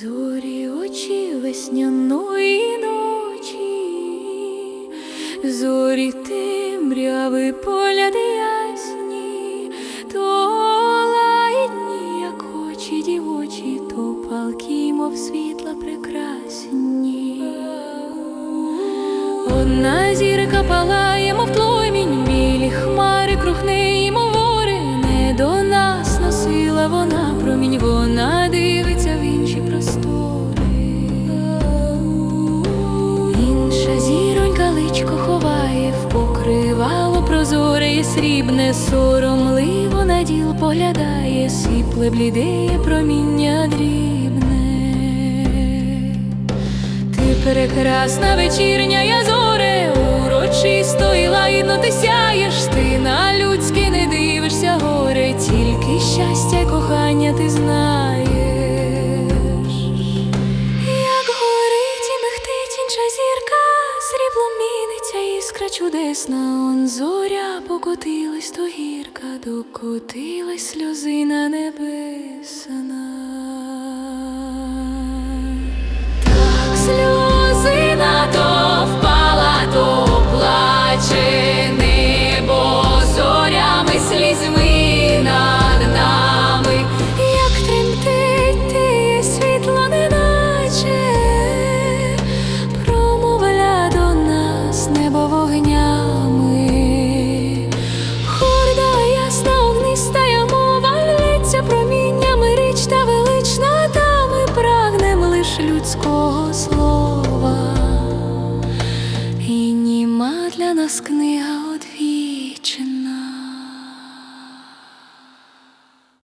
зорі очі весняної ночі, зорі темряви поля ясні, то лаїдні, як очі дівочі, то палки, мов світла прекрасні. Одна зірка палає, мов тломінь, білі хмари круг неї прозоре і срібне, соромливо на діл поглядає, сіпле блідеє проміння дрібне. Ти прекрасна вечірня я зоре, урочисто і лагідно ти сяєш, ти на людське не дивишся горе, тільки щастя кохання ти знаєш. Іскра чудесна, он зоря покотилась то гірка, докотилась сльози на небесна. нас книга